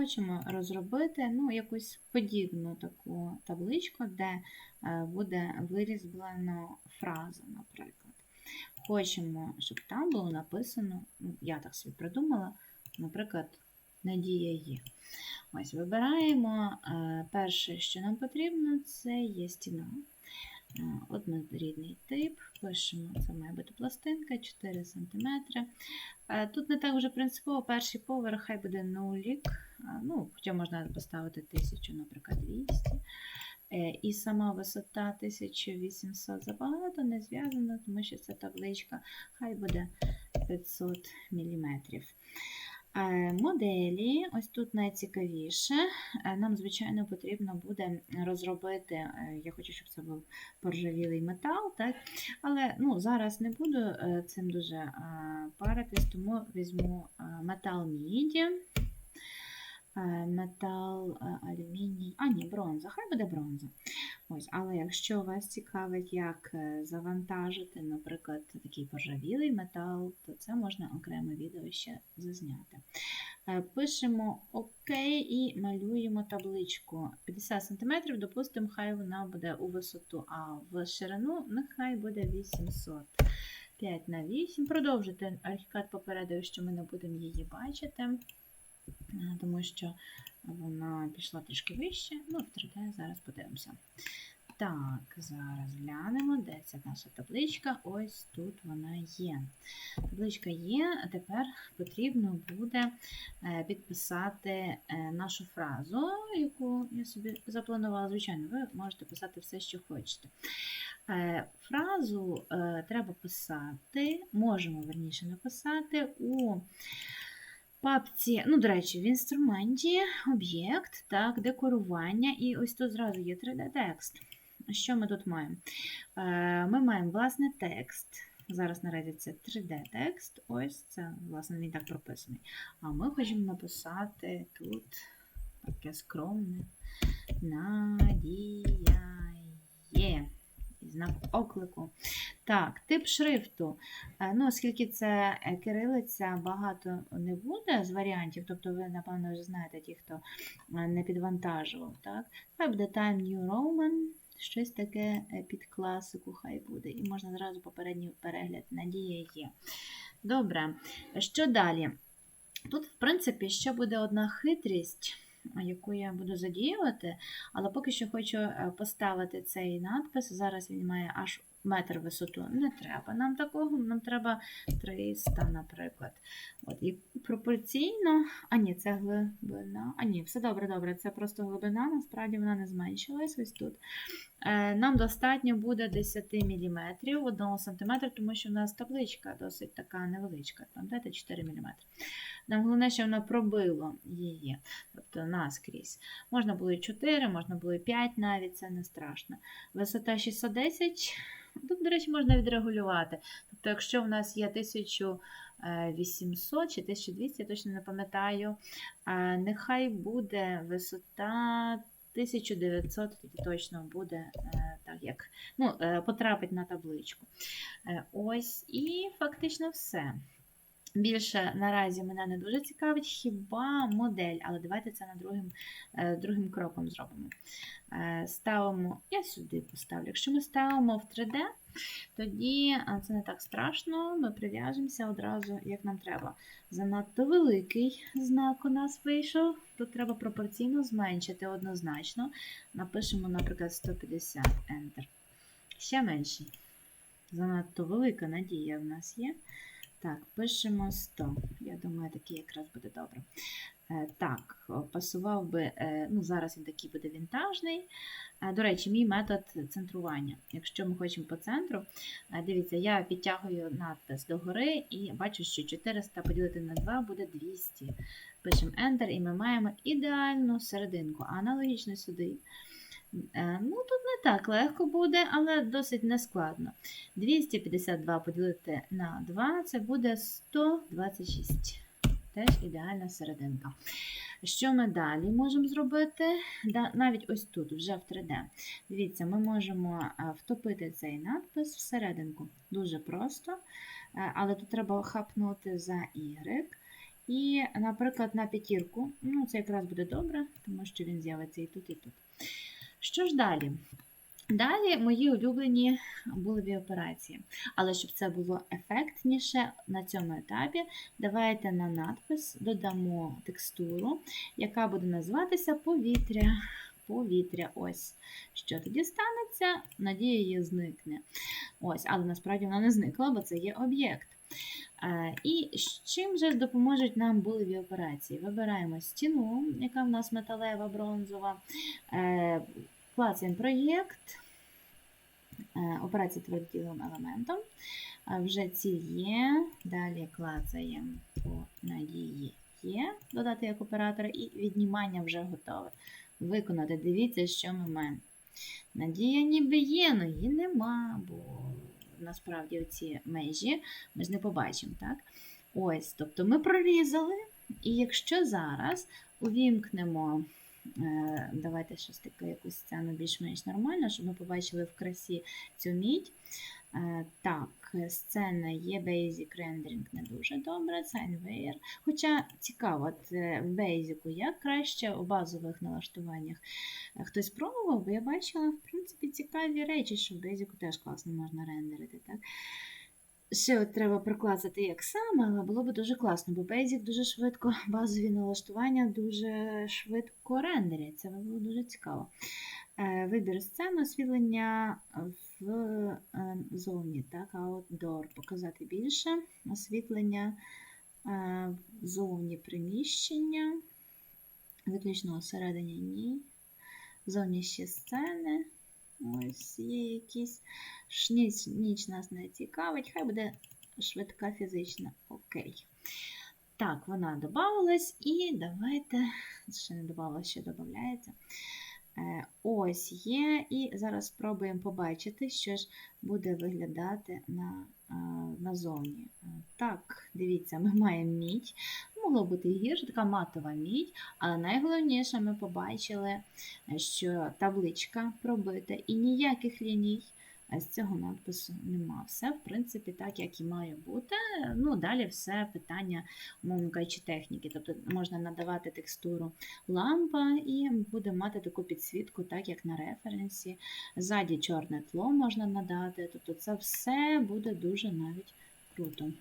хочемо розробити ну, якусь подібну таку табличку, де е, буде вирізблено фраза, наприклад. Хочемо, щоб там було написано, ну, я так собі придумала, наприклад, надія є. Ось вибираємо. е, Перше, що нам потрібно, це є стіна. Е, Однорідний тип, пишемо, це має бути пластинка 4 см. Е, Тут не так вже принципово, перший поверх хай буде нулік, е, ну, хоча можна поставити 1000, наприклад, 200. Е, І сама висота 1800 забагато не зв'язана, тому що це табличка, хай буде 500 мм. Е, Моделі, ось тут найцікавіше. Е, Нам, звичайно, потрібно буде розробити, е, я хочу, щоб це був поржавілий метал, так? але ну, зараз не буду цим дуже паритись, тому візьму метал міді, метал е, алюміній, а ні, бронза, хай буде бронза. Ось, але якщо вас цікавить, як е, завантажити, наприклад, такий поржавілий метал, то це можна окреме відео ще зазняти. Е, Пишемо ОК і малюємо табличку 50 см, допустимо, хай вона буде у висоту, а в ширину нехай буде 800. 5 на 8. Продовжити. Архікад попередив, що ми не будемо її бачити, е, тому що вона пішла трішки вище. Ну, в 3D зараз подивимося. Так, зараз глянемо, де ця наша табличка. Ось тут вона є. Табличка є, тепер потрібно буде е, підписати е, нашу фразу, яку я собі запланувала. Звичайно, ви можете писати все, що хочете. Е, Фразу е, треба писати, можемо верніше написати у папці, ну, до речі, в інструменті об'єкт, так, декорування, і ось тут зразу є 3D-текст. Що ми тут маємо? Е, Ми маємо, власне, текст. Зараз наразі це 3D-текст. Ось це, власне, він так прописаний. А ми хочемо написати тут таке скромне. Надія є. Знак оклику. Так, тип шрифту. Е, Ну, оскільки це е, кирилиця, багато не буде з варіантів, тобто ви, напевно, вже знаєте ті, хто е, не підвантажував. Так? Хай буде Time New Roman, щось таке під класику хай буде. І можна зразу попередній перегляд. Надія є. Добре, що далі? Тут, в принципі, ще буде одна хитрість, яку я буду задіювати, але поки що хочу е, поставити цей надпис. Зараз він має аж метр висоту. Не треба нам такого, нам треба 300, наприклад. От, І пропорційно, а ні, це глибина. А ні, все добре, добре. Це просто глибина, насправді вона не зменшилась ось тут. Е, Нам достатньо буде 10 мм 1 см, тому що в нас табличка досить така невеличка. Там дайте 4 мм. Нам головне, що воно пробило її, тобто наскрізь. Можна було і 4, можна було і 5 навіть, це не страшно. Висота 610. Тут, до речі, можна відрегулювати. Тобто, якщо в нас є 1800 чи 1200, я точно не пам'ятаю, е, нехай буде висота 1900, точно буде е, так, як ну, е, потрапить на табличку. Е, Ось і фактично все. Більше наразі мене не дуже цікавить хіба модель, але давайте це на другим, е, другим кроком зробимо. Е, Ставимо, я сюди поставлю. Якщо ми ставимо в 3D, тоді це не так страшно, ми прив'яжемося одразу, як нам треба. Занадто великий знак у нас вийшов. Тут треба пропорційно зменшити однозначно. Напишемо, наприклад, 150 Enter. Ще менший. Занадто велика надія в нас є. Так, пишемо 100. Я думаю, такий якраз буде добре. Е, Так, пасував би, е, ну зараз він такий буде вінтажний. Е, До речі, мій метод центрування. Якщо ми хочемо по центру, дивіться, я підтягую надпис догори і бачу, що 400 поділити на 2 буде 200. Пишемо Enter і ми маємо ідеальну серединку. Аналогічно сюди. Е, Ну, тут не так легко буде, але досить нескладно. 252 поділити на 2 це буде 126. Теж ідеальна серединка. Що ми далі можемо зробити? Навіть ось тут, вже в 3D. Дивіться, ми можемо е, втопити цей надпис всерединку. Дуже просто. Е, Але тут треба хапнути за Y. І, наприклад, на п'ятірку, ну, це якраз буде добре, тому що він з'явиться і тут, і тут. Що ж далі? Далі мої улюблені булеві операції. Але щоб це було ефектніше на цьому етапі, давайте на надпис додамо текстуру, яка буде називатися повітря. Повітря. Ось. Що тоді станеться? Надія її зникне. Ось, але насправді вона не зникла, бо це є об'єкт. Е, І з чим же допоможуть нам булеві операції? Вибираємо стіну, яка в нас металева, бронзова. Клацаємо проєкт, е, операція тверділим елементом. Е, Вже ці є. Далі клацаємо по надії є, додати як оператора, і віднімання вже готове. Виконати. Дивіться, що ми маємо. Надія ніби є, але її нема, бо насправді ці межі ми ж не побачимо, так? Ось, тобто ми прорізали, і якщо зараз увімкнемо, давайте щось таке, якусь сцену більш-менш нормально, щоб ми побачили в красі цю мідь. Е, Так, сцена є Basic Rendering не дуже добре, Signware. Хоча цікаво, от е, в Basic як краще у базових налаштуваннях Е, хтось пробував, бо я бачила, в принципі, цікаві речі, що в Basic теж класно можна рендерити. Так? Ще от треба проклацати як саме, але було б дуже класно, бо Basic дуже швидко, базові налаштування дуже швидко рендерять. Це було дуже цікаво. Е, Вибір сцени, освітлення в е, зовні, так, outdoor, показати більше, освітлення е, зовні приміщення, виключно всередині ні. Зовні ще сцени. Ось є якісь. Ніч, ніч нас не цікавить, хай буде швидка фізична. Окей. Так, вона додавалась, і давайте. Ще не додавалась, ще додається. Е, Ось є, і зараз спробуємо побачити, що ж буде виглядати на, е, назовні. Е, Так, дивіться, ми маємо мідь. Могло бути гірше, така матова мідь, але найголовніше ми побачили, е, що табличка пробита і ніяких ліній е, з цього надпису нема. Все, в принципі, так, як і має бути. Ну, далі все питання, умовно кажучи, техніки. Тобто можна надавати текстуру лампа і буде мати таку підсвітку, так як на референсі. Ззаді чорне тло можна надати. Тобто це все буде дуже навіть круто.